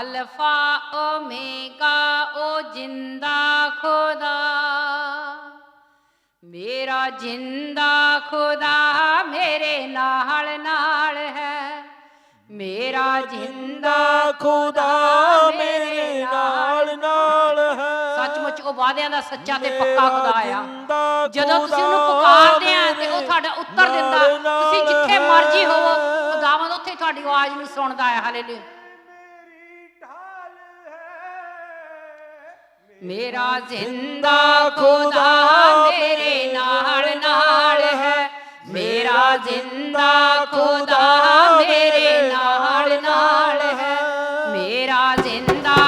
Alpha omega ਓ ਜਿੰਦਾ ਖੁਦਾ। ਮੇਰਾ ਜਿੰਦਾ ਖੁਦਾ ਮੇਰੇ ਨਾਲ ਨਾਲ ਹੈ। ਮੇਰਾ ਜਿੰਦਾ ਖੁਦਾ ਮੇਰੇ ਨਾਲ ਨਾਲ ਹੈ। ਸੱਚਮੁੱਚ ਉਹ ਵਾਅਦਿਆਂ ਦਾ ਸੱਚਾ ਤੇ ਪੱਕਾ ਖੁਦਾ ਆ। ਜਿੰਦਾ ਤੁਸੀਂ ਉਹਨੂੰ ਪੁਕਾਰਦੇ ਆ ਤੇ ਉਹ ਤੁਹਾਡਾ ਉੱਤਰ ਦਿੰਦਾ ਤੁਸੀਂ ਜਿੱਥੇ ਮਰਜ਼ੀ। ਹੋਵੋ ਖੁਦਾਵੰਦ ਉੱਥੇ ਤੁਹਾਡੀ ਆਵਾਜ਼ ਨੂੰ ਸੁਣਦਾ ਹੈ ਹਾਲੇਲੂਇਆ। ਮੇਰਾ ਜ਼ਿੰਦਾ ਖੁਦਾ ਮੇਰੇ ਨਾਲ ਨਾਲ ਹੈ। ਮੇਰਾ ਜ਼ਿੰਦਾ ਖੁਦਾ ਮੇਰੇ ਨਾਲ ਨਾਲ ਹੈ। ਮੇਰਾ ਜ਼ਿੰਦਾ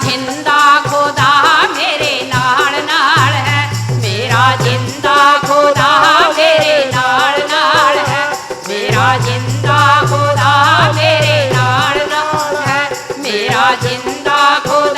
ਜਿੰਦਾ ਖੁਦਾ ਮੇਰੇ ਨਾਲ ਨਾਲ ਹੈ। ਮੇਰਾ ਜਿੰਦਾ ਖੁਦਾ ਮੇਰੇ ਨਾਲ ਨਾਲ ਹੈ। ਮੇਰਾ ਜਿੰਦਾ ਖੁਦਾ ਮੇਰੇ ਨਾਲ ਨਾਲ ਹੈ। ਮੇਰਾ ਜਿੰਦਾ ਖੁਦਾ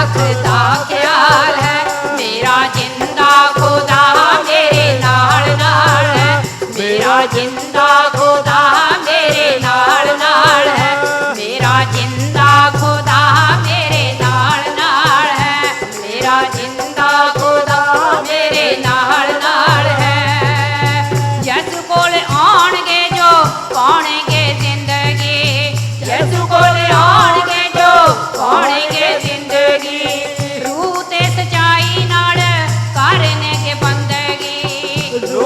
ਰੱਖਦਾ ਖਿਆਲ ਹੈ। ਮੇਰਾ ਜਿੰਦਾ ਖੁਦਾ ਮੇਰੇ ਨਾਲ ਨਾਲ ਹੈ। ਮੇਰਾ ਜਿੰਦਾ ਖੁਦਾ ਮੇਰੇ ਨਾਲ ਨਾਲ ਹੈ। ਮੇਰਾ ਜਿੰਦਾ ਖੁਦਾ ਮੇਰੇ ਨਾਲ ਨਾਲ ਹੈ। ਮੇਰਾ ਜਿੰਦਾ ਖੁਦਾ ਮੇਰੇ ਨਾਲ ਨਾਲ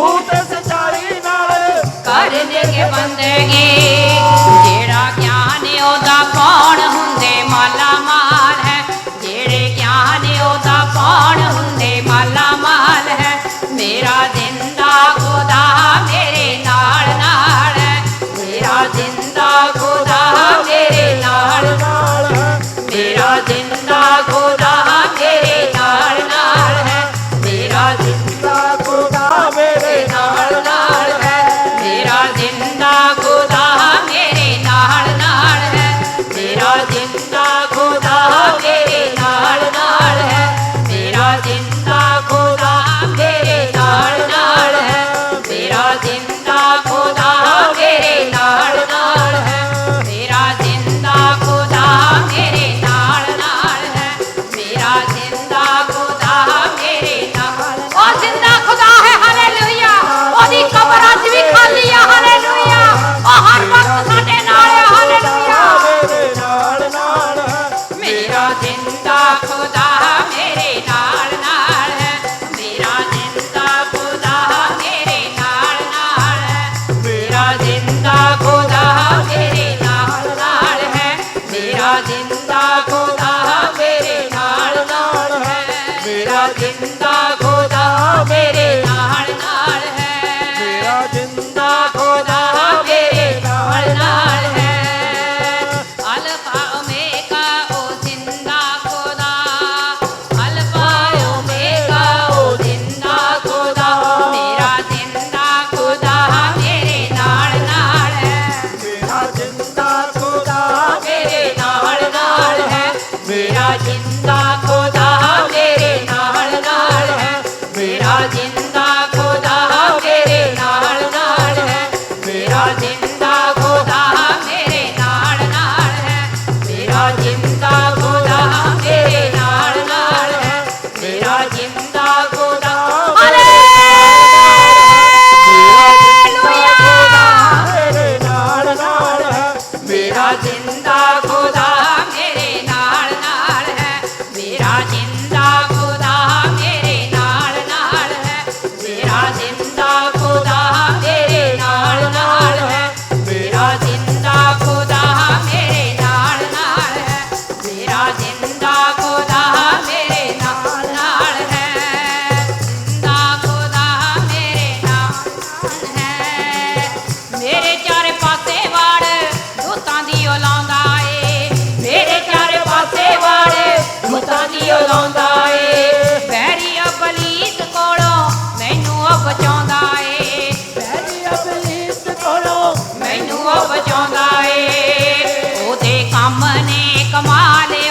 ਬੰਦਗੀ ਸਚਾਈ ਨਾਲ। ਕਰਨਗੇ ਬੰਦਗੀ। ਜਿਹੜਾ ਗਿਆਨ ਉਹਦਾ ਕੌਣ ਹੁੰਦੇ ਮਾਲਾ ਮਾਲ ਹੈ। ਜਿਹੜੇ ਗਿਆਨ ਉਹਦਾ ਕੌਣ ਹੁੰਦੇ ਮਾਲਾ ਮਾਲ ਹੈ। ਮੇਰਾ ਜਿੰਦਾ ਖੁਦਾ ਮੇਰੇ ਨਾਲ ਨਾਲ ਹੈ। ਮੇਰਾ ਜਿੰਦਾ মালে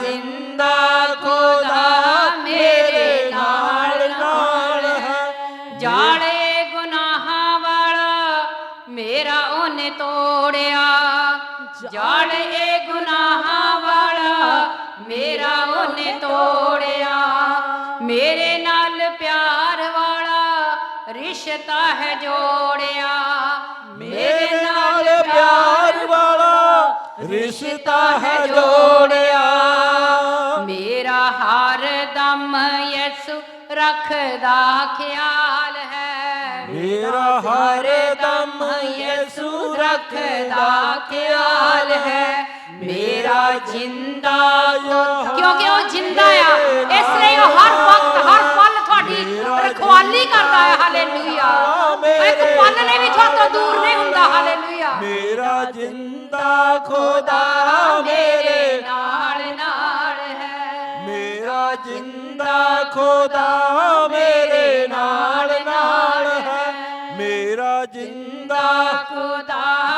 ਜਿੰਦਾ ਖੁਦਾ ਮੇਰੇ ਨਾਲ ਨਾਲ ਹੈ। ਜਾਣੇ ਗੁਨਾਹਾਂ ਵਾਲਾ ਮੇਰਾ ਉਹਨੇ ਤੋੜਿਆ। ਜਾਣੇ ਇਹ ਗੁਨਾਹਾਂ ਵਾਲਾ ਮੇਰਾ ਉਹਨੇ ਤੋੜਿਆ। ਮੇਰੇ ਨਾਲ ਪਿਆਰ ਵਾਲਾ ਰਿਸ਼ਤਾ ਹੈ ਜੋੜਿਆ। ਮੇਰੇ ਨਾਲ ਪਿਆਰ ਵਾਲਾ ਰਿਸ਼ਤਾ ਹੈ ਜੋੜਿਆ। ਰੱਖਦਾ ਖਿਆਲ ਹੈ। ਮੇਰਾ ਹਰ ਦਮ ਯਿਸੂ ਰੱਖਦਾ ਖਿਆਲ ਹੈ। ਮੇਰਾ ਜਿੰਦਾ ਕਿਉਂਕਿ ਉਹ ਜਿੰਦਾ ਆ? ਇਸ ਲਈ ਉਹ ਹਰ ਵਕਤ ਹਰ ਪਲ ਤੁਹਾਡੀ ਰਖਵਾਲੀ ਕਰਦਾ ਹੈ ਹਾਲੇਲੂਆ ਇੱਕ ਪਲ ਨੇ ਵੀ ਤੁਹਾਡੇ ਦੂਰ ਨਹੀਂ ਹੁੰਦਾ। ਹਾਲੇਲੂਆ ਮੇਰਾ ਜਿੰਦਾ ਖੁਦਾ ਮੇਰੇ ਨਾਲ। ਜਿੰਦਾ ਖੁਦਾ ਮੇਰੇ ਨਾਲ ਨਾਲ ਹੈ। ਮੇਰਾ ਜਿੰਦਾ ਖੁਦਾ